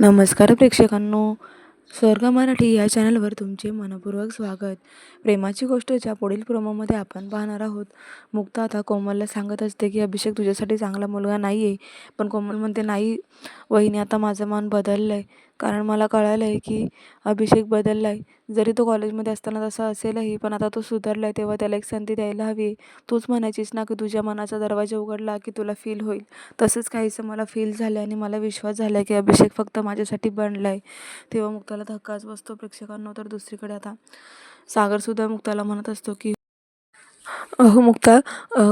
नमस्कार प्रेक्षकांनो. स्वर्ग मराठी या चॅनलवर तुमचे मनपूर्वक स्वागत. प्रेमाची गोष्टच्या पुढील प्रोमोमध्ये आपण पाहणार आहोत. मुक्ता आता कोमलला सांगत असते की अभिषेक तुझ्यासाठी चांगला मुलगा नाही आहे पण कोमल म्हणते नाही वहिनी आता माझं मन बदललं आहे कारण मला कळालं आहे की अभिषेक बदलला आहे जरी तो कॉलेजमध्ये असताना तसा असेलही पण आता तो सुधारला आहे तेव्हा त्याला एक संधी द्यायला हवी. तूच म्हणायचीस ना की तुझ्या मनाचा दरवाजा उघडला की तुला फील होईल. तसंच काहीसं मला फील झालं आणि मला विश्वास झाला की अभिषेक फक्त माझ्यासाठी बनला आहे तेव्हा मुक्ताला धक्काच बसतो प्रेक्षकांना तर दुसरीकडे आता. सागरसुद्धा मुक्ताला म्हणत असतो की अहो मुक्ता अ,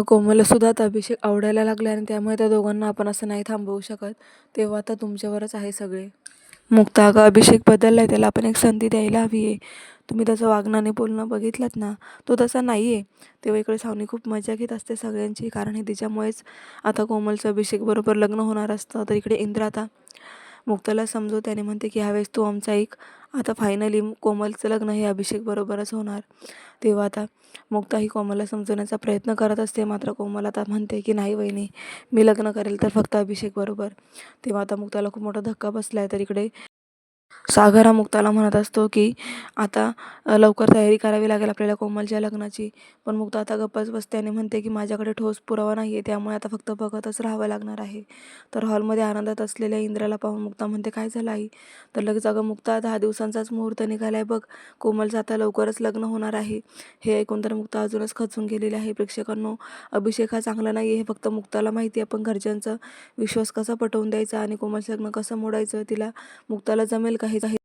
आता अभिषेक आवडायला लागला आणि त्यामुळे त्या दोघांना आपण असं नाही थांबवू शकत. तेव्हा आता तुमच्यावरच आहे सगळे. मुक्ता अगं अभिषेक बदलला आहे त्याला आपण एक संधी द्यायला हवी आहे. तुम्ही त्याचं वागणाने बोलणं बघितलं ना? तो तसा नाही आहे तेव्हा इकडे सावनी खूप मजा घेत असते सगळ्यांची कारण हे तिच्यामुळेच आता कोमलचं अभिषेकबरोबर लग्न होणार असतं. तर इकडे इंद्र आता मुक्ताला समजवते आणि म्हणते की ह्यावेळेस तू आमचा एक आता फायनली कोमलचं लग्न हे अभिषेकबरोबरच होणार. तेव्हा आता मुक्ता ही कोमलला समजवण्याचा प्रयत्न करत असते. मात्र कोमल आता म्हणते की नाही वहिनी मी लग्न करेल तर फक्त अभिषेक बरोबर. तेव्हा आता मुक्ताला खूप मोठा धक्का बसला आहे तर इकडे सागर हा मुक्ताला म्हणत असतो की आता लवकर तयारी करावी लागेल आपल्याला कोमलच्या लग्नाची. पण मुक्ता आता गप्पच बसते आणि म्हणते की माझ्याकडे ठोस पुरावा नाही आहे त्यामुळे आता फक्त बघतच राहावं लागणार आहे. तर हॉलमध्ये आनंदात असलेल्या इंद्राला पाहून मुक्ता म्हणते काय झालं आई? तर लगेच अगं मुक्ता दहा दिवसांचाच मुहूर्त निघाला आहे बघ. कोमलचं आता लवकरच लग्न होणार आहे. हे ऐकून तर मुक्ता अजूनच खचून गेलेली आहे. प्रेक्षकांनो अभिषेक हा चांगला नाही आहे हे फक्त मुक्ताला माहिती आहे. पण घरच्यांचा विश्वास कसा पटवून द्यायचा आणि कोमलचं लग्न कसं मोडायचं तिला मुक्ताला जमेल काही काही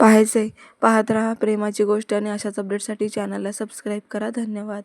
पाहायचं आहे पाहत राहा प्रेमाची गोष्ट आणि अशाच अपडेटसाठी चॅनलला सबस्क्राईब करा. धन्यवाद.